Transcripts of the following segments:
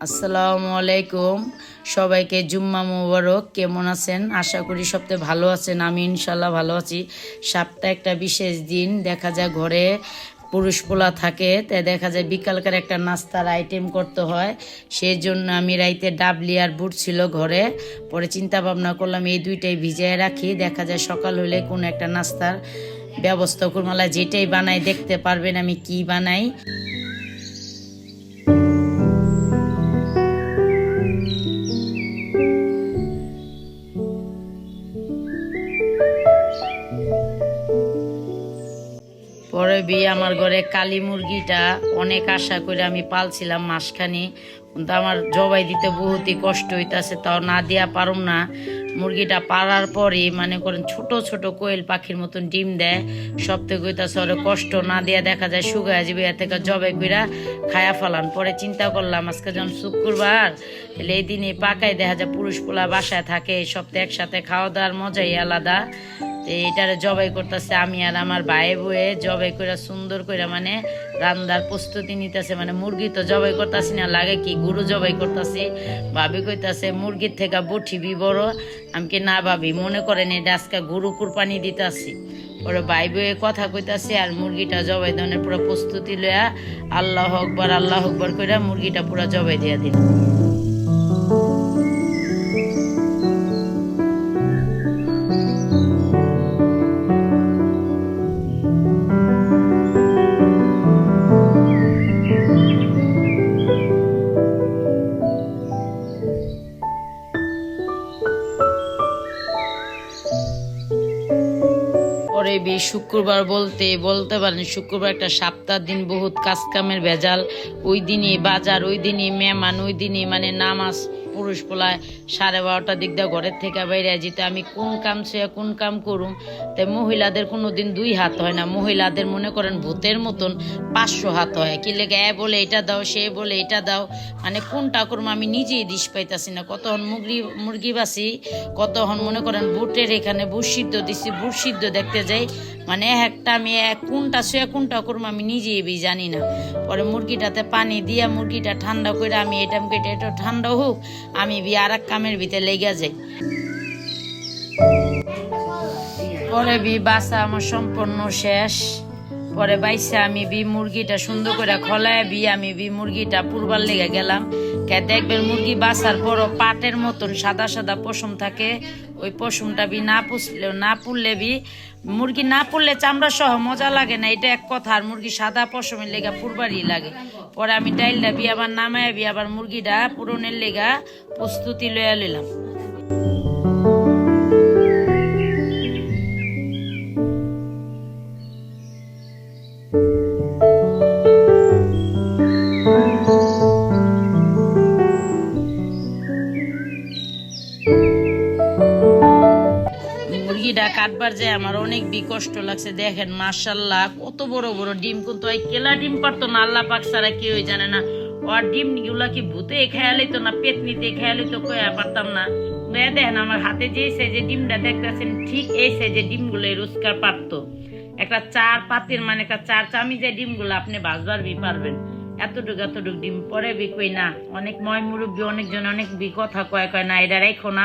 আসসালামু আলাইকুম। সবাইকে জুম্মা মুবারক। কেমন আছেন? আশা করি সপ্তাহে ভালো আছেন। আমি ইনশাল্লাহ ভালো আছি। সপ্তাহে একটা বিশেষ দিন। দেখা যায় ঘরে পুরুষ পোলা থাকে তাই দেখা যায় বিকালকার একটা নাস্তার আইটেম করতে হয়। সেই জন্য আমি রাইতে ডাবলি আর বুট ছিল ঘরে। পরে চিন্তা ভাবনা করলাম, এই দুইটাই ভিজিয়ে রাখি। দেখা যায় সকাল হলে কোনো একটা নাস্তার ব্যবস্থা করমালা যেটাই বানাই দেখতে পারবেন আমি কি বানাই। আমার ঘরে কালী মুরগিটা অনেক আশা করে আমি পালছিলাম মাসখানি। কিন্তু আমার জবাই দিতে বহুতই কষ্ট হইতাছে, তাও না দিয়া পারুম না। মুরগিটা পাড়ার পরই মানে করেন ছোট ছোট কোয়েল পাখির মতন ডিম দেয়। সব থেকে হইতাছে ওরে কষ্ট না দিয়া দেখা যায় শুকায় যাবে এর থেকে জবাই কইরা খায়া ফেলান। পরে চিন্তা করলাম, আজকে যখন শুক্রবার, তাহলে এই দিনে পাকায় দেখা যায় পুরুষ পোলা বাসায় থাকে, এই সপ্তাহে একসাথে খাওয়া দাওয়ার মজাই আলাদা। তো এটারে জবাই করতেছে আমি আর আমার ভাই বয়ে জবাই করে সুন্দর করে মানে রান্নার প্রস্তুতি নিতেছে মানে মুরগি তো জবাই করতেছি না, লাগে কি গরু জবাই করতেছি। ভাবি কইতাছে, মুরগির থেকে বঠিবি বড়। আমি কি না ভাবি, মনে করেন এটা আজকে গরু কুরবানি দিতাছি। পরে ভাই বয়ে কথা কইতাছে, আর মুরগিটা জবাই দেওয়ার পুরো প্রস্তুতি লয়া আল্লাহ আকবর আল্লাহ আকবর করে মুরগিটা পুরো জবাই দিয়া দিল পরে বি শুক্রবার বলতে বলতে পারেন শুক্রবার একটা সপ্তাহ, দিন বহুত কাজ কামের ভেজাল। ওই দিনই বাজার, ওই দিনই মেহমান, ওই দিনই মানে নামাজ। পুরুষ পোলায় সাড়ে বারোটার দিক দিয়ে ঘরের থেকে বাইরে যেতে আমি কোন কাম সে কোন কাম করুম? তাই মহিলাদের কোনো দিন দুই হাত হয় না। মহিলাদের মনে করেন ভূতের মতন পাঁচশো হাত হয়। কি লেগে, এ বলে এটা দাও, সে বলে এটা দাও। মানে কোনটা করব আমি নিজেই দিস পাইতাছি না। কতক্ষণ মুরগি মুরগি বাসি কতক্ষণ মনে করেন বুটের এখানে বুট সিদ্ধ দিছি বুট সিদ্ধ দেখতে যাই মানে একটা আমি কোনটা শুয়ে কোনটা করব আমি নিজেই বি জানি না। পরে মুরগিটাতে পানি দিয়া মুরগিটা ঠান্ডা করে আমি এটা কেটে এটা ঠান্ডা হোক, আমি বি আর এক কামের ভিতরে লেগে যাই। পরে বি বাসা আমার সম্পূর্ণ শেষ। পরে বাইসে আমি বি মুরগিটা সুন্দর করে খলায় বি আমি বি মুরগিটা পুরবার লেগে গেলাম। কে দেখবেন মুরগি বাসার পরও পাটের মতন সাদা সাদা পশম থাকে। ওই পশমটা বি না পুষলে, না পুড়লে বি মুরগি না পুড়লে চামড়া সহ মজা লাগে না, এটা এক কথা। আর মুরগি সাদা পশমের লেগা পুরবারই লাগে। পরে আমি ডাইলটা বি আবার নামায় বি আবার মুরগিটা পুরনের লেগা প্রস্তুতি লইয়া নিলাম কাটবার যায় আমার অনেক বি কষ্ট লাগছে, দেখেন মার্শাল্লাহ কত বড় বড় ডিম। কিন্তু ওই কেলা ডিম পারতো না, আল্লাহ পাক ছাড়া কেউ জানে না। ওর ডিমগুলা কি ভূতে খেয়ালি তো না, পেতনিতে খেয়ালি তো কয়া পারতাম না। দেখেন, আমার হাতে যে সাইজে ডিমটা দেখতেছেন, ঠিক এই সাইজে ডিমগুলো রোজগার পারতো। একটা চার পাতির মানে একটা চার চামি যে ডিমগুলো আপনি বাজবার বি পারবেন। এতটুকু এতটুকু ডিম পরে বি কই না। অনেক ময় মুরব্বী, অনেকজন অনেক কথা কয় কয় না এটা রেখো না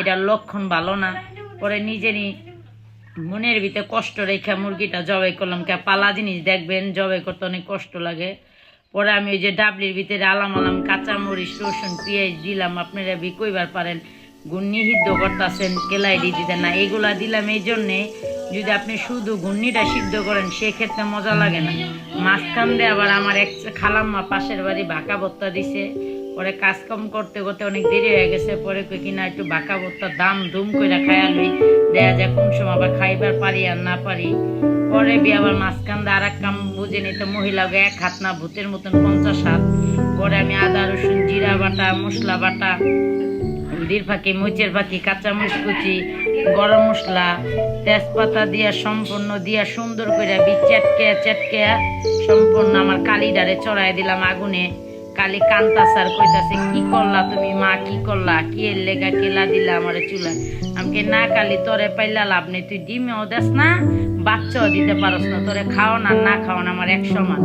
এটার লক্ষণ ভালো না। পরে নিজেরই মনের ভিতরে কষ্ট রেখে মুরগিটা জবাই করলাম। কে পালা জিনিস দেখবেন, জবাই করতে অনেক কষ্ট লাগে। পরে আমি ওই যে ডাবলির ভিতরে আলাম আলাম কাঁচা মরিচ, রসুন, পেঁয়াজ দিলাম। আপনারা বি কইবার পারেন সিদ্ধ করতেছেন কেলাই দিয়ে দিতেন না। এগুলা দিলাম এই জন্যে, যদি আপনি শুধু ঘূর্ণিটা সিদ্ধ করেন, সেক্ষেত্রে মজা লাগে না। মাঝখান দিয়ে আবার আমার এক খালাম্মা পাশের বাড়ি বাঁকা ভত্তা দিছে। পরে কাজকাম করতে করতে অনেক দেরি হয়ে গেছে, পরে কই কিনা একটু বাঁকা ভত্তার দাম দুম করে খায়া লই দেয়া যায় কোন সময় আবার খাইবার পারি আর না পারি। পরে বি আবার মাঝখান দিয়ে আর এক কাম বুঝে নিতে মহিলা এক হাত না ভূতের মতন পঞ্চাশ হাত। পরে আমি আদা, রসুন, জিরা বাটা, মশলা বাটা হলদির ফাঁকি, মরিচের ফাঁকি কুচি, গরম মশলা, তেজপাতা দিয়া সম্পূর্ণ দিয়া সুন্দর করে বি চেটকে চেটকে সম্পূর্ণ আমার কালিডারে চড়াই দিলাম আগুনে। কালি কান্তাসার কইতাছে, কি করলা তুমি, মা, কি করলা? কি এর লেগা কেলা দিলা আমার চুলা আমাকে না কালি, তোরে পাইলা লাভ নেই, তুই ডিমেও দেস না, বাচ্চাও দিতে পারস না, তোরে খাও না না খাও না, আমার এক সমান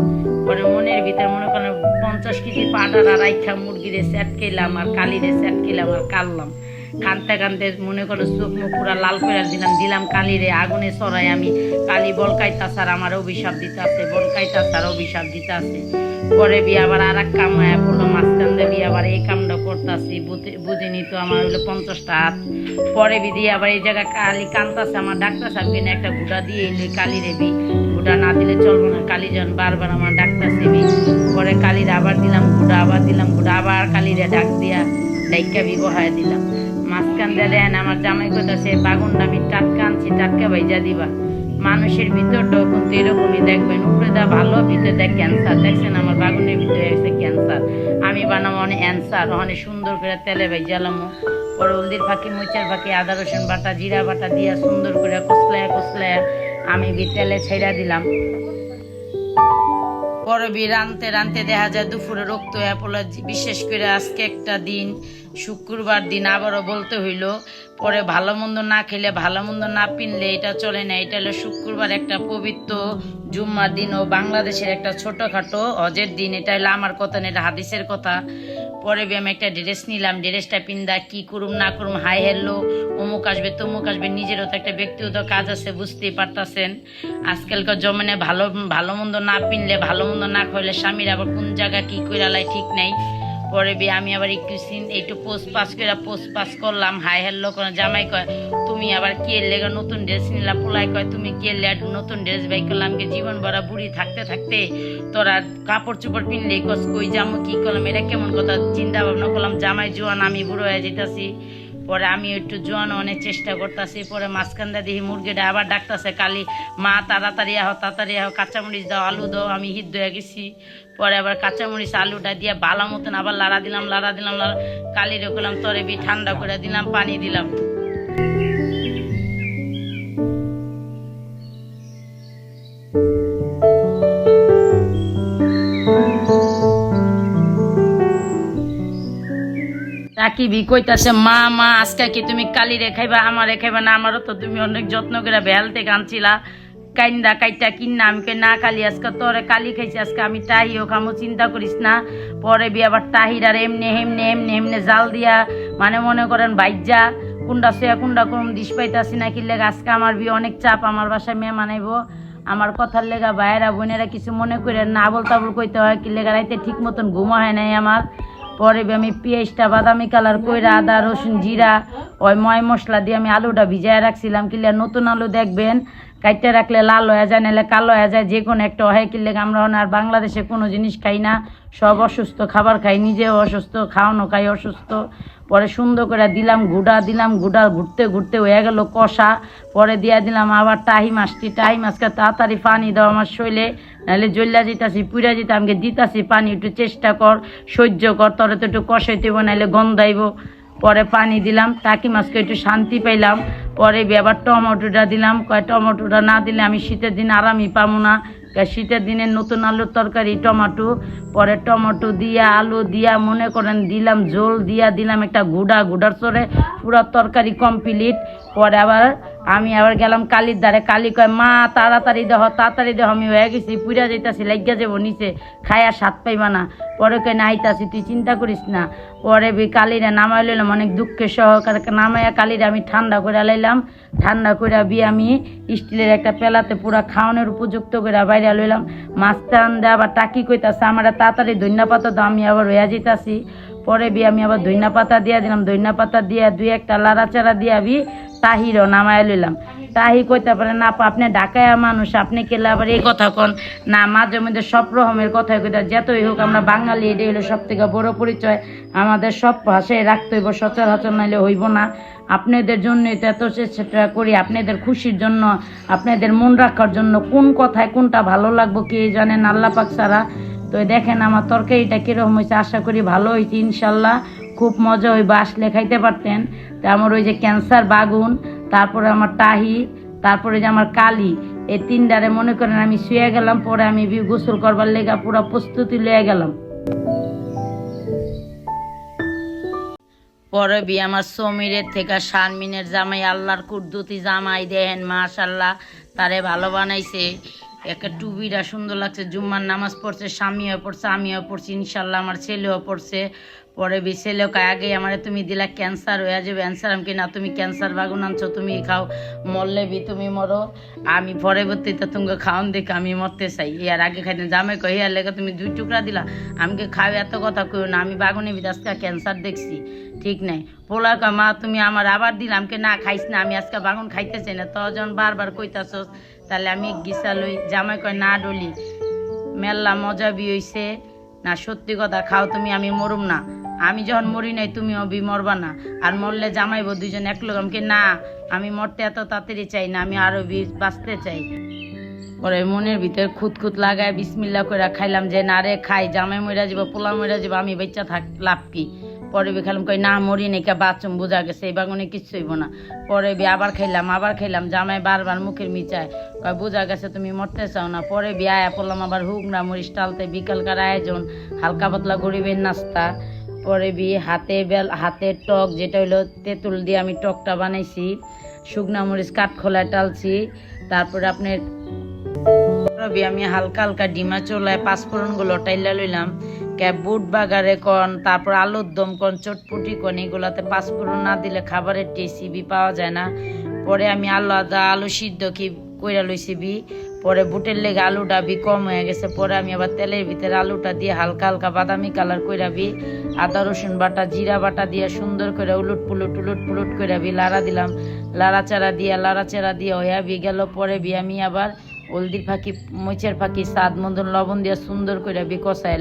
পরে মনের ভিতরে মনে করেন, পঞ্চাশ কেজি পাটার আর আইখা মুরগিরে সেট খেলাম আর কালিরে স্যাট খেলাম আর কাললাম। কানতে কানতে মনে করো চোখ মুখ পুরা লাল করে দিলাম দিলাম কালিরে আগুনে সরাই আমি, কালি বলকাইতা স্যার, আমার অভিশাপ দিতে আছে বলকাইতা স্যার, অভিশাপ দিতে আছে পরে বিয়ে আবার আর এক কাম হয়ে পড়ল মাঝখান দিয়ে বিয়ে আবার এই কামটা করতেছি বুঝিনি তো আমার হলো পঞ্চাশটা হাত। পরে বিধি আবার এই জায়গায় কালি কান্তাছে, আমার ডাক্তার সাহেবকে কিনে একটা গুটা দিয়ে এলি কালি রেবি গুটা না দিলে চলবো না, কালি যখন বারবার আমার ডাক্তার সেবি পরে কালির আবার দিলাম গুটা আবার দিলাম গুটা আবার কালিরে ডাক দিয়া ডাইকা বিবহায় দিলাম। মাঝখান দিয়ে দেন, আমার জামাই কোথাছে বাগুনটা আমি টাটকা আনছি, টাটকা ভাইজা দিবা। মানুষের ভিতরটাও কিন্তু এরকমই দেখবেন। উপরে দা ভালো, ভিতরে দেখ ক্যান্সার দেখছেন আমার বাগুনের ভিতরে আছে ক্যান্সার আমি বানাবো অনেক অ্যান্সার অনেক সুন্দর করে তেলে ভাই জ্বালামো পরে হলদির ফাঁকি মুচার ফাঁকি, আদা, রসুন বাটা, জিরা বাটা দিয়া সুন্দর করে কসলায়া কসলায়া আমি তেলে ছেড়া দিলাম। পরে বি রানতে রানতে দেখা যায় দুপুরে রক্ত অ্যাপোলজি বিশেষ করে আজকে একটা দিন, শুক্রবার দিন আবারও বলতে হইল, পরে ভালো মন্দ না খেলে ভালো মন্দ না পিনলে এটা চলে না। এটা হলো শুক্রবার একটা পবিত্র জুম্মার দিন ও বাংলাদেশের একটা ছোটখাটো হজের দিন। এটা হলো আমার কথা না, এটা হাদিসের কথা। পরে আমি একটা ড্রেস নিলাম, ড্রেসটা পিন্দা, কি করুম, না করুম, হাই হেললো অমুক আসবে, তমুক আসবে, নিজেরও তো একটা ব্যক্তিগত কাজ আছে, বুঝতেই পারতাছেন। আজকালকার জমানে ভালো ভালো মন্দ না পিনলে, ভালো মন্দ না খাইলে স্বামীর আবার কোন জায়গা কি কইরালাই ঠিক নাই। পরে বি আমি আবার একটু সিন, একটু পোস্ট পাস করে পোস্ট পাস করলাম। হাই হেল্লো করে জামাই কয়, তুমি আবার কে লেগে নতুন ড্রেস নিলাম পোলাই কয়, তুমি কে লেট নতুন ড্রেস বাই করলাম কি জীবন ভরা বুড়ি থাকতে থাকতে তোরা কাপড় চোপড় পিনলে কস কই যাব কি করলাম? এটা কেমন কথা? চিন্তা ভাবনা করলাম, জামাই জোয়ান, আমি বুড়ো হয়ে যেতেছি পরে আমি একটু জোয়ান অনেক চেষ্টা করতেছি, পরে মাঝখান দিয়ে দেখি মুরগিটা আবার ডাকতেছে, কালি, মা, তাড়াতাড়ি আহ তাড়াতাড়ি আহ, কাঁচামরিচ দাও, আলু দাও, আমি হিট ধুয়ে গেছি। পরে আবার কাঁচামরিচ আলুটা দিয়ে বালা মতন আবার লাড়া দিলাম লাড়া দিলাম, লাড়া কালি রেখলাম তরে বি ঠান্ডা করে দিলাম, পানি দিলাম। রাকিবি কইতাছে, মা মা, আজকে কি তুমি কালি রেখাইবা, আমার রেখাইবা না? আমারও তো তুমি অনেক যত্ন করে বেহাল থেকে কাইন্দা, কাইটা কিন্না, আমি কই, না কালি, আজকে তোরে কালি খাইছি, আজকে আমি টাহিও খামো চিন্তা করিস না। পরে বি আবার টাহির আর এমনি এমনি এমনি এমনি জাল দিয়া মানে মনে করেন বাইজা কুন্ডা সয়া কুন্ডা করুম দিস পাইতাছি না কি লেগে, আজকে আমার বি অনেক চাপ, আমার বাসায় মেয়ে মানাইবো আমার কথার লেগা ভাইয়েরা, বোনেরা কিছু মনে করে না আবল তাবল কইতে হয়, কি লেগা, রাইতে ঠিক মতন ঘুমো হয় নাই আমার। পরে আমি পেঁয়াজটা, বাদামি কালার কইরা, আদা, রসুন, জিরা, ওই ময় মশলা দিয়ে আমি আলুটা ভিজায় রাখছিলাম। কিলে নতুন আলু দেখবেন, কাইটে রাখলে লাল হয়ে যায় নাহলে কালো হয়ে যায় যে কোনো একটা হয়। কিনলে আমরা আর বাংলাদেশে কোনো জিনিস খাই না, সব অসুস্থ খাবার খাই, নিজেও অসুস্থ, খাওয়ানো খাই অসুস্থ। পরে সুন্দর করে দিলাম, গুড়া দিলাম, গুড়া ঘুরতে ঘুরতে হয়ে গেল কষা। পরে দিয়া দিলাম আবার টাহি মাছটি টাহি মাছকে তাড়াতাড়ি পানি দাও আমার শৈলে নাহলে জ্বল্লা যেতাছি পুরা যেতে আমাকে দিতাছি পানি, একটু চেষ্টা কর, সহ্য কর, তোরে তো একটু কষাইতেব নাহলে গন্ধাইব। পরে পানি দিলাম, টাকি মাছকে একটু শান্তি পাইলাম। পরে আবার টমেটোটা দিলাম, কয় টমেটোটা না দিলে আমি শীতের দিন আরামই পাবো না। শীতের দিনে নতুন আলুর তরকারি, টমেটো। পরে টমেটো দিয়া, আলু দিয়া, মনে করেন দিলাম, ঝোল দিয়া, দিলাম একটা গুড়া, গুড়ার চরে পুরো তরকারি কমপ্লিট পরে আবার আমি আবার গেলাম কালির দ্বারে। কালি কয়, মা, তাড়াতাড়ি দেহ তাড়াতাড়ি দেহ, আমি হয়ে গেছি পুরা যাইতাছি লাগিয়া যাব নিচে খায়া স্বাদ পাইবা না। পরে কয় নাইতাছি তুই চিন্তা করিস না। পরে বি কালিরা নামাই লইলাম, অনেক দুঃখের সহকারে নামাইয়া কালিরা আমি ঠান্ডা করে লাইলাম। ঠান্ডা করে বি আমি স্টিলের একটা পেলাতে পুরা খাওয়ানোর উপযুক্ত করে বাইরে লইলাম। মাছ টান দেওয়া আবার টাকি কইতাছে, আমার তাড়াতাড়ি ধন্যা পাতা দাও, আমি আবার হয়ে যেতাছি পরে বি আমি আবার ধইনা পাতা দিয়া দিলাম ধইনা পাতা দিয়া দুই একটা লাড়াচাড়া দিয়া বি তাহিরও নামায় লইলাম। তাহি কইতে পারে না আপা, আপনি ঢাকায় মানুষ আপনি কেলে আবার এই কথা কন? না মাঝে মধ্যে সব রকমের কথা কইতে যতই হোক আমরা বাঙালি এটাই হলো সব থেকে বড় পরিচয়। আমাদের সব ভাষায় রাখতে হইব সচরাচর নাইলে হইব না। আপনাদের জন্যই তো এত চেষ্টা করি আপনাদের খুশির জন্য আপনাদের মন রাখার জন্য কোন কথায় কোনটা ভালো লাগবো কে জানেন? আল্লাহ পাক ছাড়া তো দেখেন আমার তরকারিটা কীরকম হয়েছে, আশা করি ভালো হয়েছে, ইনশাল্লাহ। খুব মজা হইবা বাস লেখাইতে পারতেন। তো আমার ওই যে ক্যান্সার বাগুন, তারপরে আমার টাহি তারপরে যে আমার কালি, এই তিনটারে মনে করেন আমি শুয়ে গেলাম, পরে আমি গোসল করবার লেগা পুরো প্রস্তুতি লয়ে গেলাম। পরে বি আমার সমীরের থেকে শারমিনের জামাই, আল্লাহর কুদ্দুতি জামাই দেহেন মাশাল্লাহ, তারে ভালো বানাইছে। একটা টুবিটা সুন্দর লাগছে, জুম্মার নামাজ পড়ছে, স্বামীও পড়ছে, আমিও পড়ছি, ইনশাল্লাহ আমার ছেলেও পড়ছে। পরে বি ছেলেও কয়, আগে আমার তুমি দিলা ক্যান্সার হয়ে যাবে অ্যান্সার আমি না তুমি ক্যান্সার বাগুন আনছো, তুমি খাও, মরলে বি তুমি মরো, আমি পরবর্তীতে তুমি খাওয়ান দেখে আমি মরতে চাই। ইয়ার আগে খাইতে জামে কই ইয়ার লেগে তুমি দুই টুকরা দিলা আমি কি খাও, এত কথা কই না, আমি বাগুনে বি আজকে ক্যান্সার দেখছি। ঠিক নাই। পোলা কয়, মা, তুমি আমার আবার দিলাম কে না খাইস না, আমি আজকে বাগুন খাইতে চাই না। তখন বারবার কইতাছস তাহলে আমি গিসা লই জামাই কয়, না ডলি, মেল্লা মজা বি হইছে। না, সত্যি কথা খাও তুমি, আমি মরুম না। আমি যখন মরি নাই, তুমিও বি মরবা না। আর মরলে জামাইবো দুজন এক লোক। আমাকে না, আমি মরতে এত তাড়াতাড়ি চাই না, আমি আরও বাঁচতে চাই। পরে মনের ভিতরে খুঁত খুঁত লাগায় বিসমিল্লা করে খাইলাম যে, না রে, খাই, জামাই মরা যাব পোলা মরা যাব আমি বাচ্চা থাক, লাভ কি? পরে বি খেলাম কই না, মরি নাকি বাথরুম বোঝা গেছে এই বাগুনে কিচ্ছু হইব না। পরে বি আবার খাইলাম আবার খাইলাম, জামাই বারবার মুখের মিচায়, কয় বোঝা গেছে তুমি মরতে চাও না। পরে বি আয়া পড়লাম আবার হুকনা মরিচ টালতে বিকালকার আয়োজন, হালকা পাতলা গরিবের নাস্তা। পরে বি হাতে বেল হাতের টক, যেটা হইল তেঁতুল দিয়ে আমি টকটা বানাইছি, শুকনা মরিচ কাঠখোলায় টালছি, তারপরে আপনার আমি হালকা হালকা ডিমা চোলায় পাঁচফোড়নগুলো টাইলা লইলাম। ক্যাব বুট বাগারে কন, তারপর আলুর দম কন, চটপুটি কন, এগুলাতে পাঁচফোড়ন না দিলে খাবারের টেস্টি পাওয়া যায় না। পরে আমি আলু আদা, আলু সিদ্ধ কি কইরা লইছি বি, পরে বুটের লেগে আলুটা বি কম হয়ে গেছে, পরে আমি আবার তেলের ভিতরে আলুটা দিয়ে হালকা হালকা বাদামি কালার কইরা বি, আদা, রসুন বাটা, জিরা বাটা দিয়ে সুন্দর করে উলুট পুলুট উলুট পুলুট কইরা বি লাড়া দিলাম। লাড়া চারা দিয়ে, লাড়া চারা দিয়ে হইয়া বি গেল, পরে বি আমি আবার হলদির ফাঁকি মরিচের ফাঁকি স্বাদ মতন লবণ দিয়ে সুন্দর করে বি কষায়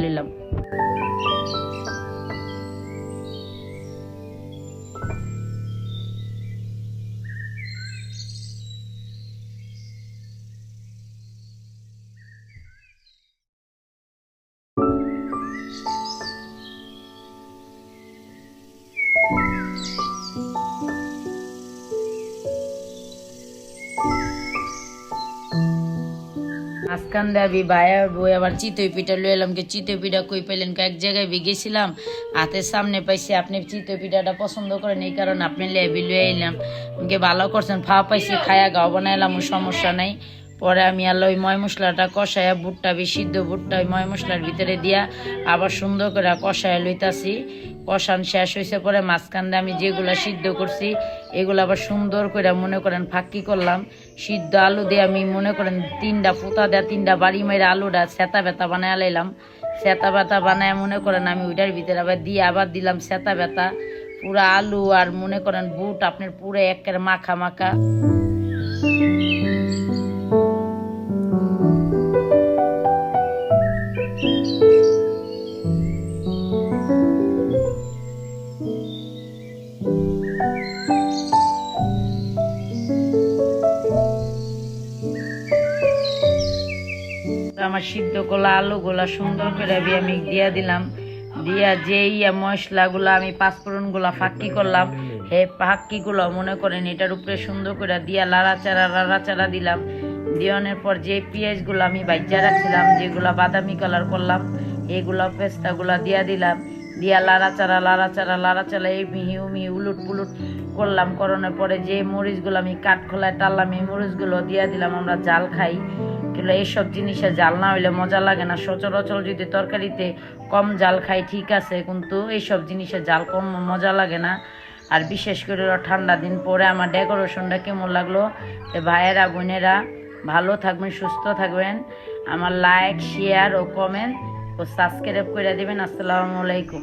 লইলাম দিয়ে আমি বায়ার বই, আবার চিতই পিঠা লই এলাম কি চিতই পিঠা কই পেলেন এক জায়গায় গেছিলাম, হাতের সামনে পাইছি, আপনি চিতই পিঠাটা পছন্দ করেন, এই কারণে আপনি লেবি লই এলাম। আমাকে ভালো করছেন ফা পাইছি, খায়া গাও বানাইলাম, সমস্যা নাই। পরে আমি আল্লাহ ওই ময় মশলাটা কষায়া বুটটা সিদ্ধ বুটটা ওই ময় মশলার ভিতরে দিয়া আবার সুন্দর করে কষায় লইতাছি। কষান শেষ হয়েছে পরে মাঝখান দিয়ে আমি যেগুলা সিদ্ধ করছি, এগুলো আবার সুন্দর করে মনে করেন ফাঁকি করলাম। সিদ্ধ আলু দিয়ে আমি মনে করেন তিনটা ফুতা দেয়া তিনটা বাড়ি মেরে আলুটা সেতা বেতা বানায় লাইলাম। সেতা বেতা বানায় মনে করেন আমি ওইটার ভিতরে আবার দিয়ে আবার দিলাম সেতা বেতা। পুরা আলু আর মনে করেন বুট আপনার পুরো একের মাখা মাখা। গোলা সুন্দর করে আমি দিয়া দিলাম। দিয়া যে ইয়া মশলাগুলো আমি পাঁচফোড়নগুলা ফাঁকি করলাম, হে ফাঁকি গুলো মনে করেন এটার উপরে সুন্দর করে দিয়া লাড়াচাড়া লাড়াচাড়া দিলাম। দিওয়ানোর পর যে পেঁয়াজগুলো আমি বাজ্যা রাখছিলাম, যেগুলা বাদামি কালার করলাম, এগুলা পেস্তাগুলা দিয়া দিলাম। দিয়া লাড়াচাড়া লাড়াচাড়া লাড়াচাড়া, এই মিহি মিহি উলুট পুলুট করলাম। করানোর পরে যে মরিচগুলো আমি কাঠখোলায় টাললাম এই মরিচগুলো দিয়া দিলাম, আমরা জাল খাই। কিন্তু এইসব জিনিসে জাল না হইলে মজা লাগে না। সচরাচর যদি তরকারিতে কম জাল খাই, ঠিক আছে, কিন্তু এইসব জিনিসে জাল কম মজা লাগে না। আর বিশেষ করে ঠান্ডা দিন পরে আমার ডেকোরেশনটা কেমন লাগল? ভাইয়েরা, বোনেরা, ভালো থাকবেন, সুস্থ থাকবেন। আমার লাইক শেয়ার ও কমেন্ট ও সাবস্ক্রাইব করে দেবেন। আসসালামু আলাইকুম।